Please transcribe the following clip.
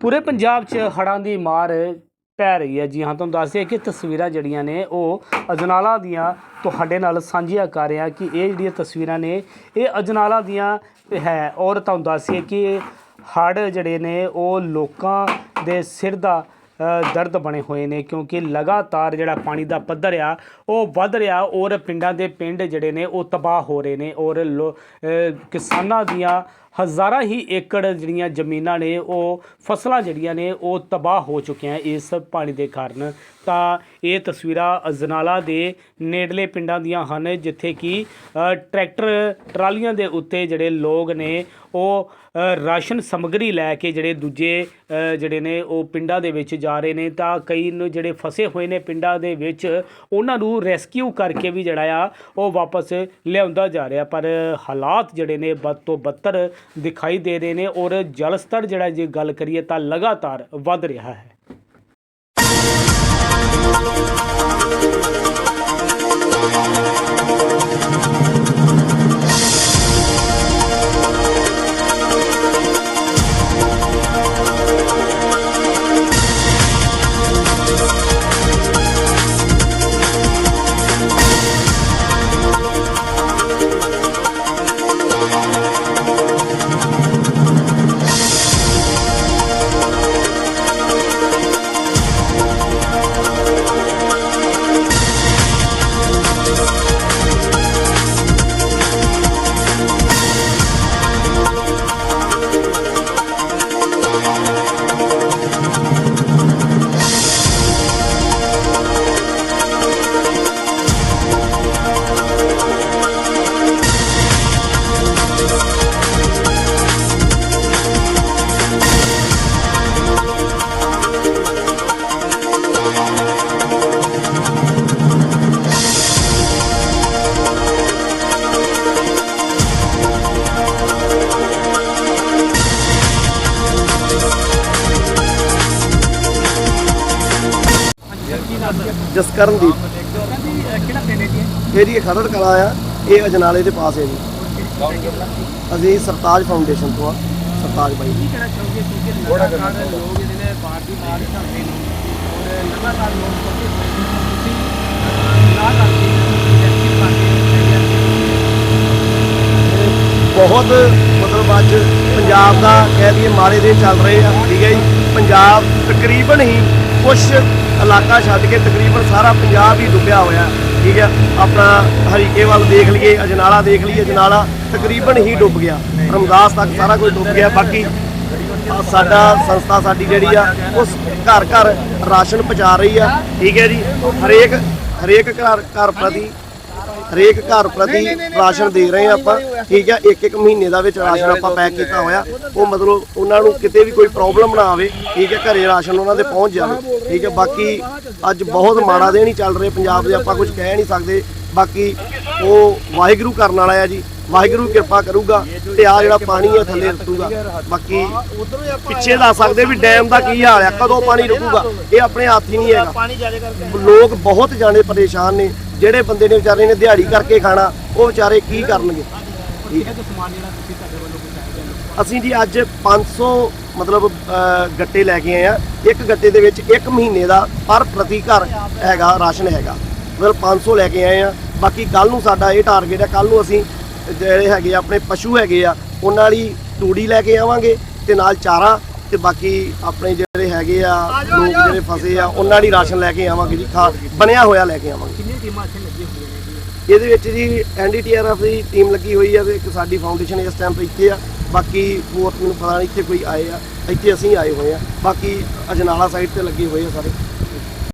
ਪੂਰੇ ਪੰਜਾਬ 'ਚ ਹੜ੍ਹਾਂ ਦੀ ਮਾਰ ਪੈ ਰਹੀ ਹੈ ਜੀ। ਹਾਂ, ਤੁਹਾਨੂੰ ਦੱਸ ਦਈਏ ਕਿ ਤਸਵੀਰਾਂ ਜਿਹੜੀਆਂ ਨੇ, ਉਹ ਅਜਨਾਲਾ ਦੀਆਂ ਤੁਹਾਡੇ ਨਾਲ ਸਾਂਝੀਆਂ ਕਰ ਰਿਹਾ ਕਿ ਇਹ ਜਿਹੜੀਆਂ ਤਸਵੀਰਾਂ ਨੇ, ਇਹ ਅਜਨਾਲਾ ਦੀਆਂ ਹੈ। ਔਰ ਤੁਹਾਨੂੰ ਦੱਸੀਏ ਕਿ ਹੜ੍ਹ ਜਿਹੜੇ ਨੇ, ਉਹ ਲੋਕਾਂ ਦੇ ਸਿਰ ਦਾ ਦਰਦ ਬਣੇ ਹੋਏ ਨੇ ਕਿਉਂਕਿ ਲਗਾਤਾਰ ਜਿਹੜਾ ਪਾਣੀ ਦਾ ਪੱਧਰ ਆ, ਉਹ ਵੱਧ ਰਿਹਾ। ਔਰ ਪਿੰਡਾਂ ਦੇ ਪਿੰਡ ਜਿਹੜੇ ਨੇ, ਉਹ ਤਬਾਹ ਹੋ ਰਹੇ ਨੇ। ਔਰ ਲੋ- ਕਿਸਾਨਾਂ ਦੀਆਂ ਹਜ਼ਾਰਾਂ ਹੀ ਏਕੜ ਜਿਹੜੀਆਂ ਜ਼ਮੀਨਾਂ ਨੇ, ਉਹ ਫਸਲਾਂ ਜਿਹੜੀਆਂ ਨੇ, ਉਹ ਤਬਾਹ ਹੋ ਚੁੱਕੀਆਂ ਇਸ ਪਾਣੀ ਦੇ ਕਾਰਨ। ਤਾਂ ਇਹ ਤਸਵੀਰਾਂ ਅਜਨਾਲਾ ਦੇ ਨੇੜਲੇ ਪਿੰਡਾਂ ਦੀਆਂ ਹਨ, ਜਿੱਥੇ ਕਿ ਟਰੈਕਟਰ ਟਰਾਲੀਆਂ ਦੇ ਉੱਤੇ ਜਿਹੜੇ ਲੋਕ ਨੇ, ਉਹ ਰਾਸ਼ਨ ਸਮੱਗਰੀ ਲੈ ਕੇ ਜਿਹੜੇ ਦੂਜੇ ਜਿਹੜੇ ਨੇ, ਉਹ ਪਿੰਡਾਂ ਦੇ ਵਿੱਚ ਜਾ ਰਹੇ ਨੇ। ਤਾਂ ਕਈ ਨੂੰ, ਜਿਹੜੇ ਫਸੇ ਹੋਏ ਨੇ ਪਿੰਡਾਂ ਦੇ ਵਿੱਚ, ਉਹਨਾਂ ਨੂੰ ਰੈਸਕਿਊ ਕਰਕੇ ਵੀ ਜਿਹੜਾ ਆ, ਉਹ ਵਾਪਸ ਲਿਆਉਂਦਾ ਜਾ ਰਿਹਾ। ਪਰ ਹਾਲਾਤ ਜਿਹੜੇ ਨੇ ਬਦ ਤੋਂ ਬੱਤਰ ਦਿਖਾਈ ਦੇ ਰਹੇ ਨੇ ਔਰ ਜਲ ਸਤਰ ਜਿਹੜਾ ਜੇ ਗੱਲ ਕਰੀਏ ਤਾਂ ਲਗਾਤਾਰ ਵੱਧ ਰਿਹਾ ਹੈ। ਜਸਕਰਨਦੀਪ ਕਿਹੜਾ ਪਿੰਡ ਹੈ ਜੀ ਮੇਰੀ ਖਰੜ ਕਲਾ ਆ। ਇਹ ਅਜਨਾਲੇ ਦੇ ਪਾਸ ਹੈ ਜੀ। ਅਸੀਂ ਸਰਤਾਜ ਫਾਊਂਡੇਸ਼ਨ ਤੋਂ ਆ। ਸਰਤਾਜ ਬਾਈ। ਕੀ ਕਹਿਣਾ ਚਾਹੋਗੇ? ਕਿਉਂਕਿ ਲਗਾਤਾਰ ਲੋਕ ਜਿਹੜੇ ਨੇ ਬਾਹਰ ਦੀ ਬਾਹਰ ਹੀ ਕਰਦੇ ਨੇ। ਔਰ ਲਗਾਤਾਰ ਲੋਕ ਨੇ। ਤੁਸੀਂ ਨਾ ਕਰਕੇ ਰੈਸਕਿਊ ਕਰਦੇ ਬਹੁਤ ਮਤਲਬ ਅੱਜ ਪੰਜਾਬ ਦਾ ਕਹਿ ਦਈਏ ਮਾੜੇ ਦਿਨ ਚੱਲ ਰਹੇ ਆ। ਠੀਕ ਹੈ ਜੀ। ਪੰਜਾਬ ਤਕਰੀਬਨ ਹੀ ਕੁਝ ਇਲਾਕਾ ਛੱਡ ਕੇ ਤਕਰੀਬਨ ਸਾਰਾ ਪੰਜਾਬ ਹੀ ਡੁੱਬਿਆ ਹੋਇਆ ਠੀਕ ਹੈ। ਆਪਣਾ ਹਰੀਕੇਵਾਲ ਦੇਖ ਲਈਏ ਅਜਨਾਲਾ ਦੇਖ ਲਈਏ ਅਜਨਾਲਾ ਤਕਰੀਬਨ ਹੀ ਡੁੱਬ ਗਿਆ। ਰਮਦਾਸ ਤੱਕ ਸਾਰਾ ਕੁਝ ਡੁੱਬ ਗਿਆ। ਬਾਕੀ ਸਾਡਾ ਸੰਸਥਾ ਸਾਡੀ ਜਿਹੜੀ ਆ ਉਸ ਘਰ ਘਰ ਰਾਸ਼ਨ ਪਹੁੰਚਾ ਰਹੀ ਆ ਠੀਕ ਹੈ ਜੀ। ਹਰੇਕ ਹਰੇਕ ਘਰ ਘਰ ਪ੍ਰਤੀ ਹਰੇਕ ਘਰ ਪ੍ਰਤੀ ਰਾਸ਼ਨ ਦੇ ਰਹੇ ਆ ਆਪਾਂ ਠੀਕ ਹੈ। ਇੱਕ ਇੱਕ ਮਹੀਨੇ ਦਾ ਵਿੱਚ ਰਾਸ਼ਨ ਆਪਾਂ ਪੈਕ ਕੀਤਾ ਹੋਇਆ। ਉਹ ਮਤਲਬ ਉਹਨਾਂ ਨੂੰ ਕਿਤੇ ਵੀ ਕੋਈ ਪ੍ਰੋਬਲਮ ਨਾ ਆਵੇ ਠੀਕ ਹੈ। ਘਰੇ ਰਾਸ਼ਨ ਉਹਨਾਂ ਦੇ ਪਹੁੰਚ ਜਾਵੇ। ਠੀਕ ਹੈ, ਬਾਕੀ ਅੱਜ ਬਹੁਤ ਮਾੜਾ ਦਿਨ ਹੀ ਚੱਲ ਰਹੇ ਪੰਜਾਬ ਦੇ, ਆਪਾਂ ਕੁਝ ਕਹਿ ਨਹੀਂ ਸਕਦੇ। ਬਾਕੀ ਉਹ ਵਾਹਿਗੁਰੂ ਕਰਨ ਵਾਲਾ ਆ ਜੀ, ਵਾਹਿਗੁਰੂ ਕਿਰਪਾ ਕਰੂਗਾ ਤੇ ਆ ਜਿਹੜਾ ਪਾਣੀ ਹੈ ਥੱਲੇ ਰੁਕੂਗਾ। ਬਾਕੀ ਪਿੱਛੇ ਦੱਸ ਸਕਦੇ ਵੀ ਡੈਮ ਦਾ ਕੀ ਹਾਲ ਹੈ ਕਦੋਂ ਪਾਣੀ ਰੁਕੂਗਾ, ਇਹ ਆਪਣੇ ਹੱਥ ਹੀ ਨਹੀਂ ਹੈਗਾ। ਲੋਕ ਬਹੁਤ ਜਾਣੇ ਪਰੇਸ਼ਾਨ ਨੇ, ਜਿਹੜੇ ਬੰਦੇ ਨੇ ਵਿਚਾਰੇ ਨੇ ਦਿਹਾੜੀ ਕਰਕੇ ਖਾਣਾ, ਉਹ ਵਿਚਾਰੇ ਕੀ ਕਰਨਗੇ? ਅਸੀਂ ਜੀ ਅੱਜ 500 ਮਤਲਬ ਗੱਟੇ ਲੈ ਕੇ ਆਏ ਆ। ਇੱਕ ਗੱਟੇ ਦੇ ਵਿੱਚ ਇੱਕ ਮਹੀਨੇ ਦਾ ਪਰ ਪ੍ਰਤੀ ਘਰ ਹੈਗਾ ਰਾਸ਼ਨ ਹੈਗਾ। ਮਤਲਬ 500 ਲੈ ਕੇ ਆਏ ਆ। ਬਾਕੀ ਕੱਲ ਨੂੰ ਸਾਡਾ ਇਹ ਟਾਰਗੇਟ ਹੈ ਕੱਲ ਨੂੰ ਅਸੀਂ ਜਿਹੜੇ ਹੈਗੇ ਆਪਣੇ ਪਸ਼ੂ ਹੈਗੇ ਆ ਉਹਨਾਂ ਲਈ ਤੂੜੀ ਲੈ ਕੇ ਆਵਾਂਗੇ ਤੇ ਨਾਲ ਚਾਰਾ ਤੇ ਬਾਕੀ ਆਪਣੇ ਜਿਹੜੇ ਹੈਗੇ ਆ ਲੋਕ ਜਿਹੜੇ ਫਸੇ ਆ ਉਹਨਾਂ ਲਈ ਰਾਸ਼ਨ ਲੈ ਕੇ ਆਵਾਂਗੇ ਜੀ ਖਾ ਬਣਿਆ ਹੋਇਆ ਲੈ ਕੇ ਆਵਾਂਗੇ। ਕਿੰਨੀਆਂ ਟੀਮਾਂ ਇੱਥੇ ਲੱਗੀਆਂ ਹੋਈਆਂ ਨੇ ਜੀ? ਇਹਦੇ ਵਿੱਚ ਜੀ ਐਨਡੀਟੀਆਰਐਫ ਦੀ ਟੀਮ ਲੱਗੀ ਹੋਈ ਆ ਤੇ ਇੱਕ ਸਾਡੀ ਫਾਊਂਡੇਸ਼ਨ ਇਸ ਟਾਈਮ ਤੇ ਇੱਥੇ ਆ। ਬਾਕੀ ਹੋਰ ਮੈਨੂੰ ਪਤਾ ਨਹੀਂ ਇੱਥੇ ਕੋਈ ਆਏ ਆ, ਇੱਥੇ ਅਸੀਂ ਆਏ ਹੋਏ ਆ, ਬਾਕੀ ਅਜਨਾਲਾ ਸਾਈਡ ਤੇ ਲੱਗੇ ਹੋਏ ਆ ਸਾਰੇ।